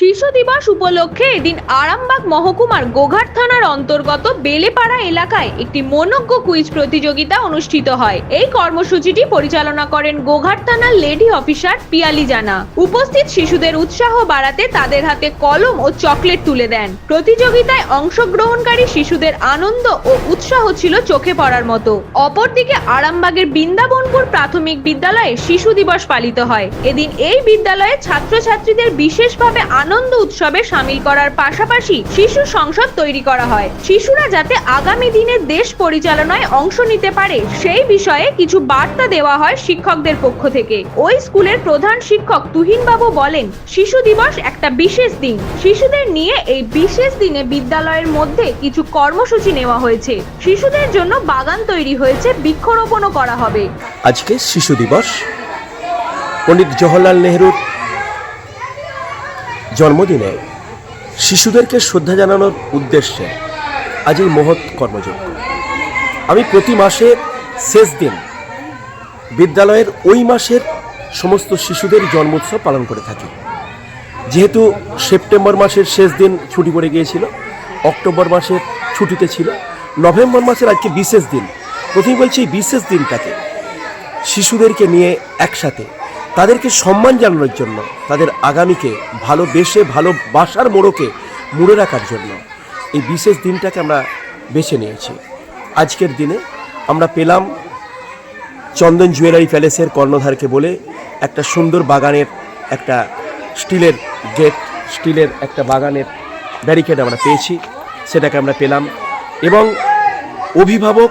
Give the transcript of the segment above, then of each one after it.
শিশু দিবস উপলক্ষে এদিন আরামবাগ মহকুমার গোঘাট থানার অন্তর্গত বেলেপাড়া এলাকায় একটি মনজ্ঞ কুইজ প্রতিযোগিতা অনুষ্ঠিত হয়। এই কর্মসূচিটি পরিচালনা করেন গোঘাট থানার লেডি অফিসার পিয়ালি জানা। উপস্থিত শিশুদের উৎসাহ বাড়াতে তাদের হাতে কলম ও চকলেট তুলে দেন। প্রতিযোগিতায় অংশগ্রহণকারী শিশুদের আনন্দ ও উৎসাহ ছিল চোখে পড়ার মতো। অপরদিকে আরামবাগের বৃন্দাবনপুর প্রাথমিক বিদ্যালয়ে শিশু দিবস পালিত হয়। এদিন এই বিদ্যালয়ে ছাত্রছাত্রীদের বিশেষভাবে আনন্দ উৎসবে সামিল করার পাশাপাশি শিশু সংসদ তৈরি করা হয়। শিশুরা যাতে আগামী দিনে দেশ পরিচালনায় অংশ নিতে পারে, সেই বিষয়ে কিছু বার্তা দেওয়া হয় শিক্ষকদের পক্ষ থেকে। ওই স্কুলের প্রধান শিক্ষক তুহিনবাবু বলেন, শিশু দিবস একটা বিশেষ দিন। শিশুদের নিয়ে এই বিশেষ দিনে বিদ্যালয়ের মধ্যে কিছু কর্মসূচি নেওয়া হয়েছে। শিশুদের জন্য বাগান তৈরি হয়েছে, বৃক্ষরোপণও করা হবে। আজকে শিশু দিবস। পণ্ডিত জওহরলাল নেহরুর জন্মদিনে শিশুদেরকে শ্রদ্ধা জানানোর উদ্দেশ্যে আজ এই মহৎ কর্মযজ্ঞ। আমি প্রতি মাসের শেষ দিন বিদ্যালয়ের ওই মাসের সমস্ত শিশুদের জন্মোৎসব পালন করে থাকি। যেহেতু সেপ্টেম্বর মাসের শেষ দিন ছুটি পড়ে গিয়েছিল, অক্টোবর মাসের ছুটিতে ছিল, নভেম্বর মাসের আজকে বিশেষ দিন। প্রথমেই বলছি এই বিশেষ দিনটাকে শিশুদেরকে নিয়ে একসাথে তাদেরকে সম্মান জানানোর জন্য, তাদের আগামীকে ভালোবেসে ভালোবাসার মোড়কে মুড়ে রাখার জন্য এই বিশেষ দিনটাকে আমরা বেছে নিয়েছি। আজকের দিনে আমরা পেলাম চন্দন জুয়েলারি প্যালেসের কর্ণধারকে বলে একটা সুন্দর বাগানের একটা স্টিলের গেট, স্টিলের একটা বাগানের ব্যারিকেড আমরা পেয়েছি, সেটাকে আমরা পেলাম এবং অভিভাবক,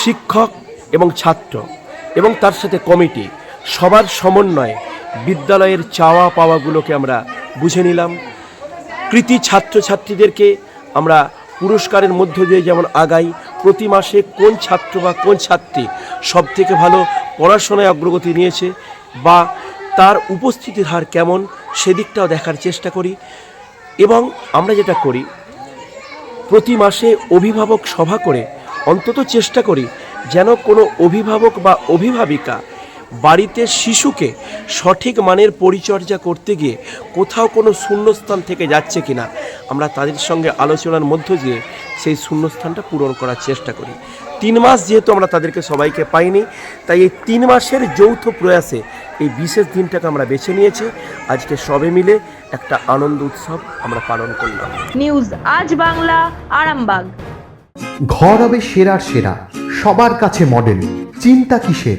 শিক্ষক এবং ছাত্র এবং তার সাথে কমিটি সবার সমন্বয়ে বিদ্যালয়ের চাওয়া পাওয়াগুলোকে আমরা বুঝে নিলাম। কৃতি ছাত্রছাত্রীদেরকে আমরা পুরস্কারের মধ্য দিয়ে যেমন আগাই, প্রতি মাসে কোন ছাত্র বা কোন ছাত্রী সব থেকে ভালো পড়াশোনায় অগ্রগতি নিয়েছে বা তার উপস্থিতির হার কেমন সেদিকটাও দেখার চেষ্টা করি এবং আমরা যেটা করি, প্রতি মাসে অভিভাবক সভা করে অন্তত চেষ্টা করি যেন কোনো অভিভাবক বা অভিভাবিকা বাড়িতে শিশুকে সঠিক মানের পরিচর্যা করতে গিয়ে কোথাও কোনো শূন্যস্থান থেকে যাচ্ছে কিনা আমরা তাদের সঙ্গে আলোচনার মধ্য দিয়ে সেই শূন্যস্থানটা পূরণ করার চেষ্টা করি। তিন মাস যেহেতু আমরা তাদেরকে সবাইকে পাইনি তাই এই তিন মাসের যৌথ প্রয়াসে এই বিশেষ দিনটাকে আমরা বেছে নিয়েছি। আজকে সবে মিলে একটা আনন্দ উৎসব আমরা পালন করলাম। নিউজ আজ বাংলা আরামবাগ। ঘর হবে সেরার সেরা সবার কাছে মডেল চিন্তা কিসের?